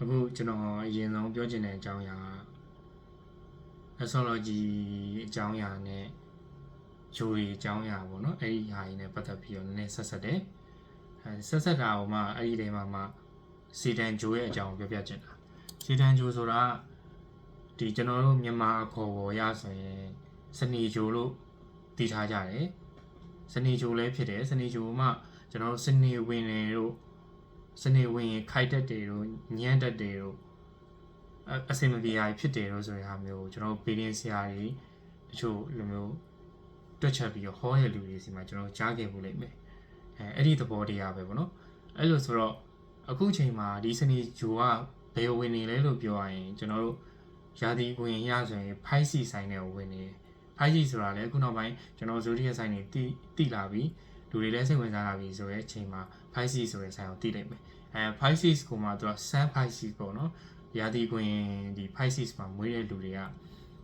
အခုကျွန်တော်အရင်ဆုံးပြောချင်တဲ့အကြောင်းအရာက astrology အကြောင်းအရာနဲ့ဂျိုရီအကြောင်းအရာပေါ့နော်အဲ့ဒီဟာကြီးနဲ့ပတ်သက်ပြီးတော့နည်းနည်းဆက်ဆက်တယ်အဲဆက်ဆက်တာဟိုမှအဲ့ဒီထဲမှာမှစီတန်ဂျိုရဲ့အကြောင်းကိုပြောပြချင်တာစီတန်ဂျိုဆိုတာဒီကျွန်တော်တို့မြန်မာအခေါ်ပေါ်ရဆိုရင်စနီဂျိုလို့တည်ထားကြတယ်စနီဂျိုလည်းဖြစ်တယ်စနီဂျိုမှကျွန်တော်တို့စနီဝင်နေတို့ စနေဝင်ရင်ခိုက်တက်တယ်တို့ညံ့တက်တယ်တို့အအစင်မပြေရဖြစ်တယ်လို့ဆိုတဲ့ဟာမျိုးကိုကျွန်တော်တို့ပေရင်ဆရာတွေတချို့လိုမျိုးတွက်ချက်ပြီးတော့ဟောတဲ့လူတွေစီမှာကျွန်တော်ကြားခဲ့ဖို့လိမ့်မယ်အဲအဲ့ဒီသဘောတရားပဲပေါ့နော်အဲ့လိုဆိုတော့အခုချိန်မှာဒီစနေဂျိုကဘယ်ဝင်နေလဲလို့ပြောရရင်ကျွန်တော်တို့ရာသီဝင်ရဆိုရင်ဖိုက်စီဆိုင်တဲ့ဝင်နေတယ်ဖိုက်စီဆိုတာလည်းအခုနောက်ပိုင်းကျွန်တော်ဇိုဒီရဲ့ဆိုင်တွေတိတိလာပြီး လူတွေလည်းစိတ်ဝင်စားလာပြီဆိုတဲ့အချိန်မှာ Pisces ဆိုတဲ့ဆိုင်ကိုတည်လိုက်မယ်အဲ Pisces ကိုမှသူက Sun Pisces ပေါ့နော်ရာသီကွင်ဒီ Pisces မှာမွေးတဲ့လူတွေက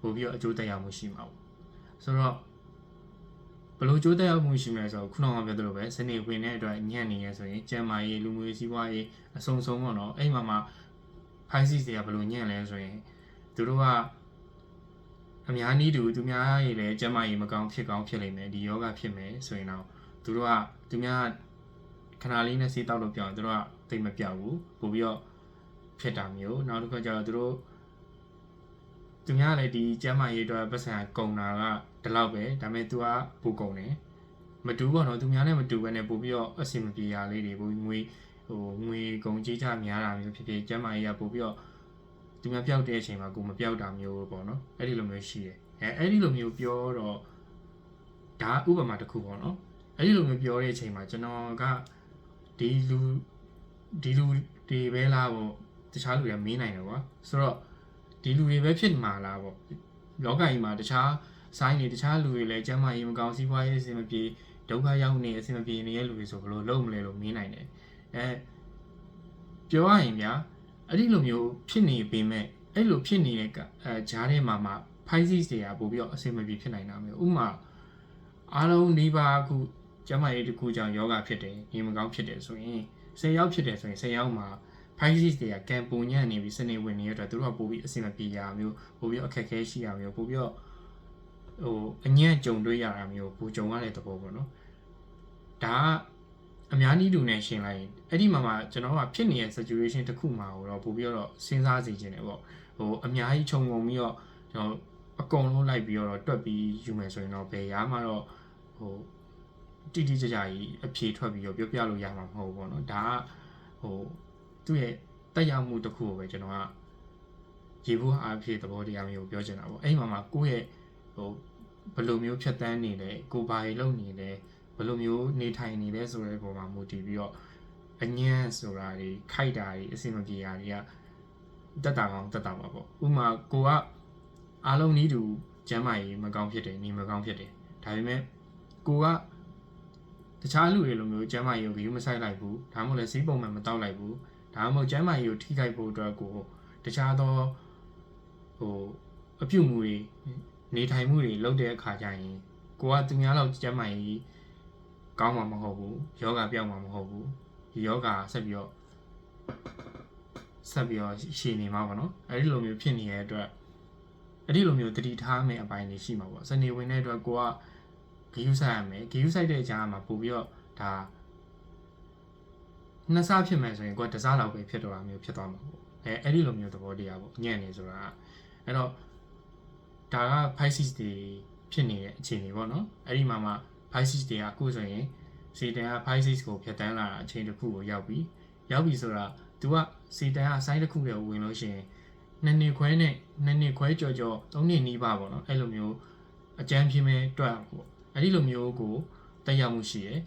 ပို့ပြီးတော့အကျိုးသက်ရောက်မှုရှိမှာပေါ့ဆိုတော့ဘယ်လိုအကျိုးသက်ရောက်မှုရှိမလဲဆိုတော့ခုနကပြောသလိုပဲစနေဝင်တဲ့အတွက်ညံ့နေရဆိုရင်ကျန်းမာရေးလူမျိုးရေးစီးပွားရေးအစုံစုံပေါ့နော်အဲ့မှာမှာ Pisces တွေကဘယ်လိုညံ့လဲဆိုရင်သူတို့ကအများနည်းတူသူများရေလည်းကျန်းမာရေးမကောင်းဖြစ်ကောင်းဖြစ်လိမ့်မယ်ဒီယောဂဖြစ်မယ်ဆိုရင်တော့ သူတို့ကသူများခဏလေးနဲ့ဆေးတောက်လို့ပြောရင်သူတို့ကတိတ်မပြောက်ဘူးပို့ပြီးတော့ဖြစ်တာမျိုးနောက်တစ်ခါကျတော့သူတို့သူများလည်းဒီကျမ်းမာရေးအတွက်ပတ်စံကုံတာကဒီလောက်ပဲဒါပေမဲ့ तू ကပူကုံတယ်မတူဘောနော်သူများနဲ့မတူဘဲနဲ့ပို့ပြီးတော့အဆင်မပြေရလေးတွေပို့ငွေဟိုငွေကုန်ကြီးချများတာမျိုးဖြစ်ဖြစ်ကျမ်းမာရေးကပို့ပြီးတော့သူများပျောက်တဲ့အချိန်မှာကိုမပျောက်တာမျိုးပေါ့နော်အဲ့ဒီလိုမျိုးရှိတယ်အဲအဲ့ဒီလိုမျိုးပြောတော့ဒါဥပမာတစ်ခုပေါ့နော် အဲ့ဒီလိုမျိုးပြောတဲ့အချိန်မှာကျွန်တော်ကဒီလူဒီလူတွေပဲလားပေါ့တခြားလူတွေမေးနိုင်တယ်ကွာဆိုတော့ဒီလူတွေပဲဖြစ်မှာလားပေါ့လောကကြီးမှာတခြားဆိုင်းနေတခြားလူတွေလည်းကျမ်းမာရေးမကောင်းစီးပွားရေးအဆင်မပြေဒုက္ခရောက်နေအဆင်မပြေနေတဲ့လူတွေဆိုဘယ်လိုလုပ်မလဲလို့မေးနိုင်တယ်အဲပြောရရင်ဗျာအဲ့ဒီလိုမျိုးဖြစ်နေပေမဲ့အဲ့လိုဖြစ်နေတဲ့ကအဲဂျားထဲမှာမှ Pisces တွေကပို့ပြီးတော့အဆင်မပြေဖြစ်နိုင်တာမျိုးဥပမာအားလုံးနေပါအခု ကျန်းမာရေးတစ်ခုကြောင့်ယောဂဖြစ်တယ်ရေမကောင်းဖြစ်တယ်ဆိုရင်10ယောက်ဖြစ်တယ်ဆိုရင်10ယောက်မှာ Pisces တွေကကံပုံညံ့နေပြီးစနေဝင်နေတဲ့အတွက်သူတို့ကပို့ပြီးအဆင်မပြေရမျိုးပို့ပြီးအခက်အခဲရှိရမျိုးပို့ပြီးတော့ဟိုအညံ့ကြုံတွေ့ရတာမျိုးပူကြုံရတဲ့သဘောပေါ့နော်ဒါကအများကြီးလူနဲ့ရှင်းလိုက်ရင်အဲ့ဒီမှာမှကျွန်တော်ကဖြစ်နေတဲ့ situation တစ်ခုမှာတော့ပို့ပြီးတော့စဉ်းစားစီခြင်းတယ်ပေါ့ဟိုအများကြီးခြုံငုံပြီးတော့ကျွန်တော်အကုန်လုံးလိုက်ပြီးတော့တွက်ပြီးယူမယ်ဆိုရင်တော့ဘယ်ရားမှတော့ဟို တိတိကျကျကြီးအဖြေထွက်ပြီးတော့ပြောပြလို့ရမှာမဟုတ်ဘူးပေါ့နော်ဒါကဟိုသူ့ရဲ့တက်ရောက်မှုတစ်ခုကိုပဲကျွန်တော်ကရေဘူးအားဖြင့်သဘောတရားမျိုးကိုပြောချင်တာပေါ့အဲ့မှာမှာကိုယ့်ရဲ့ဟိုဘယ်လိုမျိုးဖြတ်တန်းနေလဲကိုယ်ဘာတွေလုပ်နေလဲဘယ်လိုမျိုးနေထိုင်နေလဲဆိုတဲ့ပုံမှာမူတည်ပြီးတော့အညံ့ဆိုတာတွေခိုက်တာတွေအဆင်မပြေတာတွေကတက်တာကောင်းတက်တာပါပေါ့ဥပမာကိုကအားလုံးနီးတူကျမ်းမာရေးမကောင်းဖြစ်တယ်နေမကောင်းဖြစ်တယ်ဒါပေမဲ့ကိုက တခြားလူတွေလိုမျိုးကျမ်းမာရေးကိုဂရုမစိုက်လိုက်ဘူးဒါမှမဟုတ်လည်းစီးပုံမှန်မတောက်လိုက်ဘူးဒါမှမဟုတ်ကျမ်းမာရေးကိုထိခိုက်ဖို့အတွက်ကိုတခြားသောဟိုအပြုတ်မှုတွေနေထိုင်မှုတွေလုပ်တဲ့အခါကျရင်ကိုကသူများလောက်ကျမ်းမာရေးကောင်းမှာမဟုတ်ဘူးယောဂပြောင်းမှာမဟုတ်ဘူးဒီယောဂဆက်ပြီးတော့ဆက်ပြီးတော့ရှည်နေမှာပေါ့နော်အဲ့ဒီလိုမျိုးဖြစ်နေတဲ့အတွက်အဲ့ဒီလိုမျိုးတတိထားမယ့်အပိုင်းတွေရှိမှာပေါ့စနေဝင်တဲ့အတွက်ကိုက ဂယူးဆိုင်ရမယ်ဂယူးဆိုင်တဲ့အကြားမှာပို့ပြီးတော့ဒါနှစ်စားဖြစ်မယ်ဆိုရင်ကိုကတစ်စားလောက်ပဲဖြစ်တော့တာမျိုးဖြစ်သွားမှာပေါ့အဲအဲ့ဒီလိုမျိုးသဘောတရားပေါ့ညံ့နေဆိုတာအဲ့တော့ဒါက Pisces တွေဖြစ်နေတဲ့အခြေအနေပေါ့နော်အဲ့ဒီမှာမှ Pisces တွေကအခုဆိုရင်စီတန်က Pisces ကိုဖြတ်တန်းလာတာအချိန်တစ်ခုကိုရောက်ပြီရောက်ပြီဆိုတာ तू ကစီတန်ကဆိုင်းတစ်ခုတည်းကိုဝင်လို့ရှိရင်နှစ်နှစ်ခွဲနဲ့နှစ်နှစ်ခွဲကြော်ကြော်သုံးနှစ်နီးပါပေါ့နော်အဲ့လိုမျိုးအကြမ်းပြင်းမဲ့တွက်ပေါ့ အဲ့ဒီလိုမျိုးကိုတက်ရောက်မှုရှိရယ်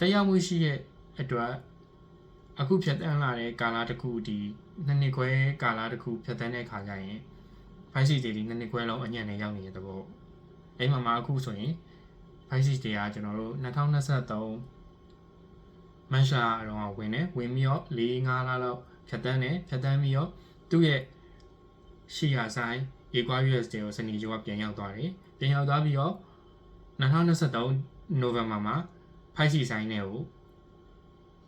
တက်ရောက်မှုရှိရဲ့အတွက်အခုဖြတ်တန်းလာတဲ့ကာလတစ်ခုဒီနှစ်နှစ်ခွဲကာလတစ်ခုဖြတ်တန်းတဲ့ခါကျရင်ဖိုက်စီတွေဒီနှစ်နှစ်ခွဲလုံးအညံ့နဲ့ရောက်နေတဲ့သဘောအဲ့မှာမှအခုဆိုရင်ဖိုက်စီတွေကကျွန်တော်တို့2023မန်ရှာတော့ဝင်နေဝင်ပြီးတော့၄၅လလောက်ဖြတ်တန်းတယ်ဖြတ်တန်းပြီးတော့သူ့ရဲ့ရှီယာဆိုင် Aquarius တွေကိုစနေကျော်ကပြန်ရောက်သွားတယ်ပြန်ရောက်သွားပြီးတော့ 2023နိုဝင်ဘာမှာဖိုက်စီဆိုင်နဲ့ကို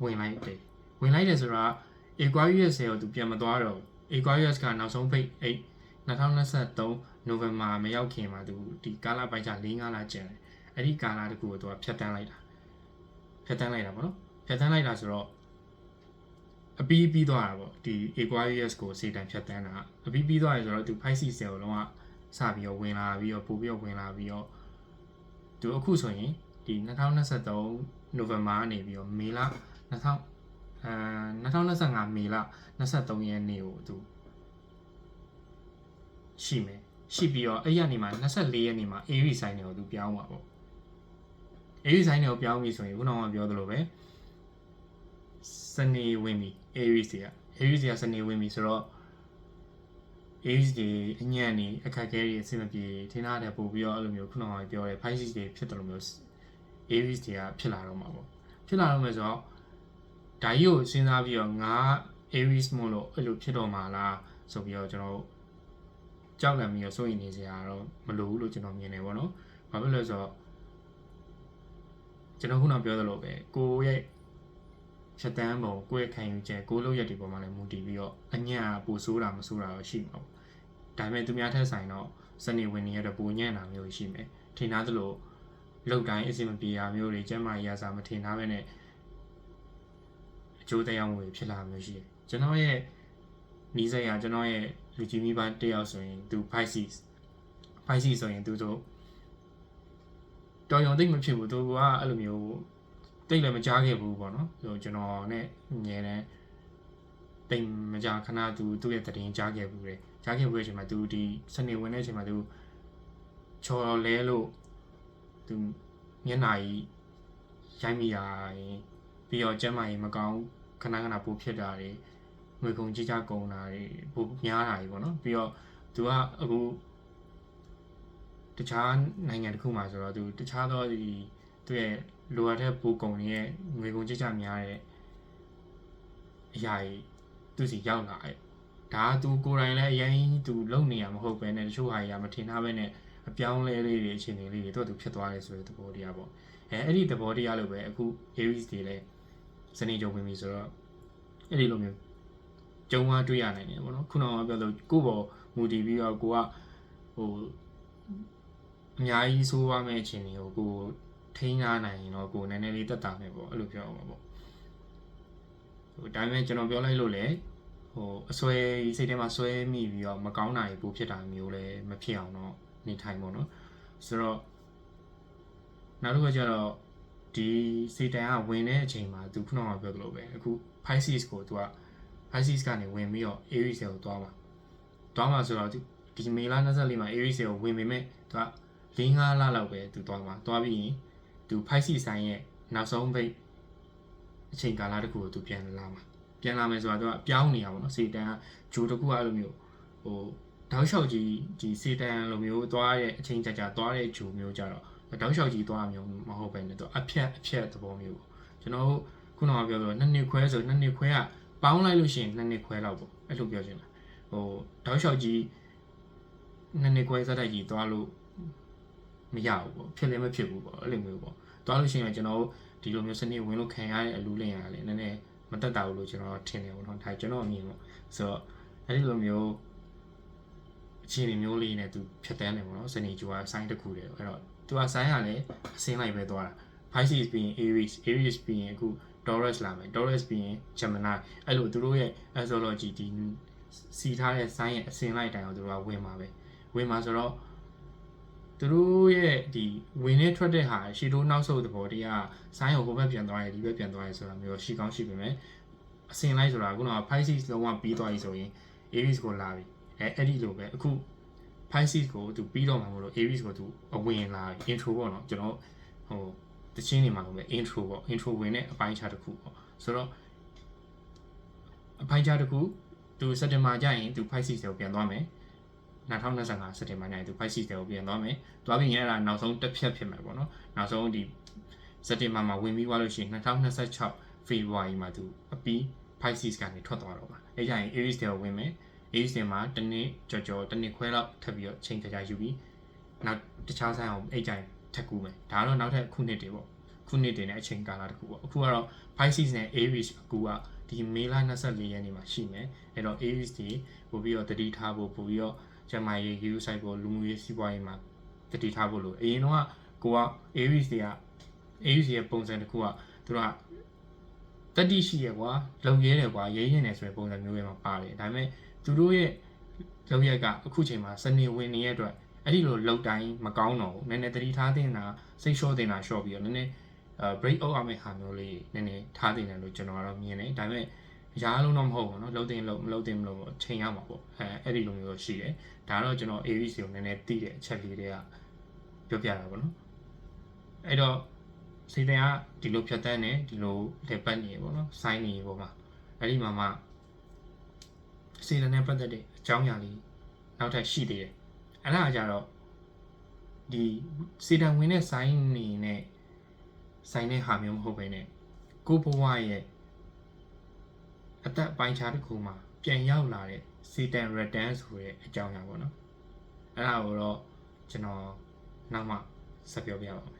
ဝင်လိုက်တယ်ဝင်လိုက်တယ်ဆိုတော့ Aquarius ရဲ့ကိုသူပြန်မသွားတော့ဘူး Aquarius ကနောက်ဆုံးဖိတ်အဲ့2023 November မရောက်ခင်မှာသူဒီကာလပိုင်းခြား၄၅လကျန်တယ်အဲ့ဒီကာလတကူကိုသူကဖြတ်တန်းလိုက်တာဖြတ်တန်းလိုက်တာပေါ့နော်ဖြတ်တန်းလိုက်တာဆိုတော့အပီးပြီးသွားတာပေါ့ဒီ Aquarius ကိုစေတံဖြတ်တန်းတာအပီးပြီးသွားရဆိုတော့သူ Pisces ကိုလုံးဝစပြီးတော့ဝင်လာပြီးတော့ပို့ပြီးတော့ဝင်လာပြီးတော့ သူအခုဆိုရင်ဒီ2023 November ကနေပြီးတော့မေလ2000အဲ2025မေလ23ရက်နေ့ကိုသူရှိမယ်ရှိပြီးတော့အဲ့ရနေမှာ24ရက်နေ့မှာ Aries sign တွေကိုသူပြောင်းပါပေါ့ Aries sign တွေကိုပြောင်းပြီဆိုရင်ခုနကပြောသလိုပဲစနေဝင်ပြီ Aries တွေက Aries တွေကစနေဝင်ပြီဆိုတော့ Aries တွေအညံ့နေအခက်အခဲတွေအဆင်မပြေထင်တာတဲ့ပို့ပြီးတော့အဲ့လိုမျိုးခုနကပြောတဲ့ Pisces တွေဖြစ်တယ်လို့မျိုး Aries တွေကဖြစ်လာတော့မှာပေါ့ဖြစ်လာတော့မယ်ဆိုတော့ဓာကြီးကိုစဉ်းစားပြီးတော့ငါ Aries မို့လို့အဲ့လိုဖြစ်တော့မှာလားဆိုပြီးတော့ကျွန်တော်ကြောက်လန့်ပြီးတော့စိုးရိမ်နေစရာတော့မလိုဘူးလို့ကျွန်တော်မြင်တယ်ပေါ့နော်။ဘာဖြစ်လို့လဲဆိုတော့ကျွန်တော်ခုနပြောသလိုပဲကိုယ့်ရဲ့ ဖြတ်တန်းပုံကိုယ့်ရဲ့ခံယူချက်ကိုယ်လုပ်ရက်တွေပေါ်မှာလည်းမူတည်ပြီးတော့အညံ့ပူဆိုးတာမဆိုးတာတော့ရှိမှာပေါ့။ဒါပေမဲ့သူများထက်ဆိုင်တော့စနေဝင်နေရတဲ့ပူညံ့တာမျိုးရှိမယ်။ထင်သားသလိုလောက်တိုင်းအစီမပြေတာမျိုးတွေကျမ်းမာရေးအစားမထင်သားပဲနဲ့အကျိုးတရားမှုတွေဖြစ်လာမျိုးရှိတယ်ကျွန်တော်ရဲ့နီးစပ်ရာကျွန်တော်ရဲ့လူကြီးမိဘတယောက်ဆိုရင်သူ Pisces Pisces ဆိုရင်သူတို့တော်ရုံသိမ့်မဖြစ်ဘူးသူကအဲ့လိုမျိုး တိတ်လည်းမကြားခဲ့ဘူးပေါ့နော်ဆိုကျွန်တော်နဲ့ငယ်တဲ့တိတ်မကြားခဏသူသူ့ရဲ့တရင်ကြားခဲ့ဘူးလေကြားခဲ့ဘူးတဲ့အချိန်မှာသူဒီစနေဝင်တဲ့အချိန်မှာသူချော်လဲလို့သူမျက်နှာကြီးရိုက်မိတာရင်ပြီးတော့ကျမ်းမာရေးမကောင်းခဏခဏပိုဖြစ်တာတွေငွေကုန်ကြီးကြကုန်တာတွေပိုများတာတွေပေါ့နော်ပြီးတော့သူကအခုတခြားနိုင်ငံတစ်ခုမှာဆိုတော့သူတခြားသောဒီသူရဲ့ လိုအပ်တဲ့ပိုကုန်တွေရဲ့ငွေကုန်ကြီးကြများတဲ့အရာကြီးသူစီရောက်လာတယ်ဒါကသူကိုယ်တိုင်လည်းအရင်သူလုံနေရမဟုတ်ပဲနဲ့တချို့ဟာကြီးကမထင်ထားပဲနဲ့အပြောင်းလဲလေးတွေအခြေအနေလေးတွေသူကသူဖြစ်သွားတယ်ဆိုတဲ့သဘောတရားပေါ့အဲအဲ့ဒီသဘောတရားလိုပဲအခု Aries တွေလည်းစနေကြုံဝင်ပြီဆိုတော့အဲ့ဒီလိုမျိုးကြုံဝါတွေ့ရနိုင်တယ်ပေါ့နော်ခုနကပြောလို့ကိုယ့်ဘောမူတည်ပြီးတော့ကိုကဟိုအများကြီးဆိုးရမယ့်အခြေအနေကိုကို ထိန်းထားနိုင်ရင်တော့ကိုနည်းနည်းလေးတက်တာမယ်ပေါ့အဲ့လိုပြောအောင်ပါပေါ့ဟိုဒါပေမဲ့ကျွန်တော်ပြောလိုက်လို့လေဟိုအစွဲစိတ်ထဲမှာစွဲမိပြီးတော့မကောင်းတာကြီးပိုဖြစ်တာမျိုးလည်းမဖြစ်အောင်တော့နေထိုင်ပေါ့နော်ဆိုတော့နောက်တစ်ခုကျတော့ဒီစေတန်ကဝင်တဲ့အချိန်မှာသူခုနကပြောသလိုပဲအခု Pisces ကိုသူက Pisces ကနေဝင်ပြီးတော့ Aries ကိုသွားမှာသွားမှာဆိုတော့ဒီမေလ24မှာ Aries ကိုဝင်ပေမဲ့သူက4-5လလောက်ပဲသူသွားမှာသွားပြီးရင် သူ Pisces ဆိုင်ရဲ့နောက်ဆုံးပိတ်အချိန်ကာလတစ်ခုကိုသူပြန်လာမှာပြန်လာမယ်ဆိုတော့သူကပြောင်းနေရပါတော့စေတန်ကဂျိုတစ်ခုကအဲ့လိုမျိုးဟိုတောက်လျှောက်ကြီးဒီစေတန်လိုမျိုးသွားတဲ့အချိန်ကြာကြာသွားတဲ့ဂျိုမျိုးကြတော့တောက်လျှောက်ကြီးသွားမျိုးမဟုတ်ပဲねသူအဖြတ်အဖြတ်သဘောမျိုးပေါ့ကျွန်တော်တို့ခုနကပြောဆိုနှစ်နှစ်ခွဲဆိုနှစ်နှစ်ခွဲကပေါင်းလိုက်လို့ရှိရင်နှစ်နှစ်ခွဲလောက်ပေါ့အဲ့လိုပြောချင်တာဟိုတောက်လျှောက်ကြီးနှစ်နှစ်ခွဲစတိုက်ကြီးသွားလို့ မရဘူးပေါ့ဖြစ်လည်းမဖြစ်ဘူးပေါ့အဲ့လိုမျိုးပေါ့သွားလို့ရှိရင်ကျွန်တော်ဒီလိုမျိုးစနစ်ဝင်လို့ခံရတဲ့အလူလင်ရလည်းနည်းနည်းမတက်တာဘူးလို့ကျွန်တော်ထင်တယ်ပေါ့နော်ဒါကျွန်တော်အမြင်ပေါ့ဆိုတော့အဲ့ဒီလိုမျိုးအခြေအနေမျိုးလေးနဲ့သူဖြတ်တန်းတယ်ပေါ့နော်စနေကျူကဆိုင်းတစ်ခုတည်းအဲ့တော့သူကဆိုင်းရလည်းအစင်းလိုက်ပဲသွားတာ Pisces ပြီးရင် Aries Aries ပြီးရင်အခု Taurus လာမယ် Taurus ပြီးရင် Gemini အဲ့လိုသူတို့ရဲ့ astrology ဒီစီထားတဲ့ sign ရဲ့အစင်လိုက်တိုင်အောင်သူတို့ကဝင်မှာပဲဝင်မှာဆိုတော့ သူတို့ရဲ့ဒီဝင်နေထွက်တဲ့ဟာရှီတိုးနောက်ဆုတ်သဘောတရား sign ကိုဟိုဘက်ပြန်သွားရဒီဘက်ပြန်သွားရဆိုတာမျိုးရှိကောင်းရှိပေမဲ့အစင်လိုက်ဆိုတာခုနက Pisces လုံးဝပြီးသွားပြီဆိုရင် Aries ကိုလာပြီအဲအဲ့ဒီလိုပဲအခု Pisces ကိုသူပြီးတော့မှာမလို့ Aries ကိုသူအဝင်လာပြီ intro ပေါ့နော်ကျွန်တော်ဟိုတချင်းနေမှာလို့ပဲ intro ပေါ့ intro ဝင်တဲ့အပိုင်းခြားတစ်ခုပေါ့ဆိုတော့အပိုင်းခြားတစ်ခုသူစက်တင်ဘာကျရင်သူ Pisces ကိုပြန်သွားမယ် 2025စက်တင်ဘာကျရင်သူ Pisces ကိုပြန်သွားမယ်သွားပြီးရင်အဲ့ဒါနောက်ဆုံးတစ်ဖြတ်ဖြစ်မယ်ပေါ့နော်နောက်ဆုံးဒီစက်တင်ဘာမှာဝင်ပြီးသွားလို့ရှိရင်2026 February မှာသူအပြီး Pisces ကနေထွက်သွားတော့မှာအဲ့ကျရင် Aries ကိုဝင်မယ် Aries မှာတစ်နှစ်ကြော်ကြော်တစ်နှစ်ခွဲလောက်ထပ်ပြီးတော့ချိန်ကြကြယူပြီးနောက်တခြားဆိုင်အောင်အဲ့ကျရင်ထပ်ကူမယ်ဒါကတော့နောက်ထပ်ခုနှစ်တွေပေါ့ခုနှစ်တွေနဲ့အချိန်ကာလတစ်ခုပေါ့အခုကတော့ Pisces နဲ့ Aries အကူကဒီမေလ24ရက်နေ့မှာရှိမယ်အဲ့တော့ AUS တွေပို့ပြီးတော့တတိထားဖို့ပို့ပြီးတော့ ကျမရေး view site ကိုလူမှုရေးစီးပွားရေးမှာတတိထားဖို့လို့အရင်တော့ကိုက AUS တွေက AUS ရဲ့ပုံစံတစ်ခုကသူတို့ကတတိရှိရကွာလုံရဲတယ်ကွာရေးရင်တယ်ဆိုတဲ့ပုံစံမျိုးတွေမှာပါတယ်ဒါပေမဲ့သူတို့ရဲ့လုံရက်ကအခုချိန်မှာစနေဝင်နေတဲ့အတွက်အဲ့ဒီလိုလောက်တိုင်းမကောင်းတော့ဘူးနည်းနည်းတတိထားတင်တာစိတ်လျှော့တင်တာလျှော့ပြီးတော့နည်းနည်းအဲ break out အမယ့်ဟာမျိုးလေးနည်းနည်းထားတင်တယ်လို့ကျွန်တော်ကတော့မြင်တယ်ဒါပေမဲ့ အရာလုံးတော့မဟုတ်ဘူးเนาะလှုပ်တင်လှုပ်မလှုပ်တင်မလှုပ်ဘူးချိန်ရမှာပေါ့အဲအဲ့ဒီလိုမျိုးတော့ရှိတယ်ဒါတော့ကျွန်တော် AVC ကိုနည်းနည်းသိတဲ့အချက်လေးတွေကပြောပြတာပေါ့နော်အဲ့တော့စီတန်ကဒီလိုဖြတ်တန်းနေဒီလိုလက်ပတ်နေပေါ့နော်ဆိုင်းနေပေါ့မှာအဲ့ဒီမှာမှစီတန်နဲ့ပတ်သက်တဲ့အကြောင်းအရာလေးနောက်ထပ်ရှိသေးတယ်အဲ့ဒါကကြတော့ဒီစီတန်ဝင်တဲ့ဆိုင်းနေနဲ့ဆိုင်းတဲ့ဟာမျိုးမဟုတ်ဘဲနဲ့ကိုဘဝရဲ့ အသက်ပိုင်းခြားတစ်ခုမှာပြန်ရောက်လာတဲ့စီတန် return ဆိုတဲ့အကြောင်းအရာပေါ့နော်အဲ့ဒါကိုတော့ကျွန်တော်နောက်မှဆက်ပြောပြပါမယ်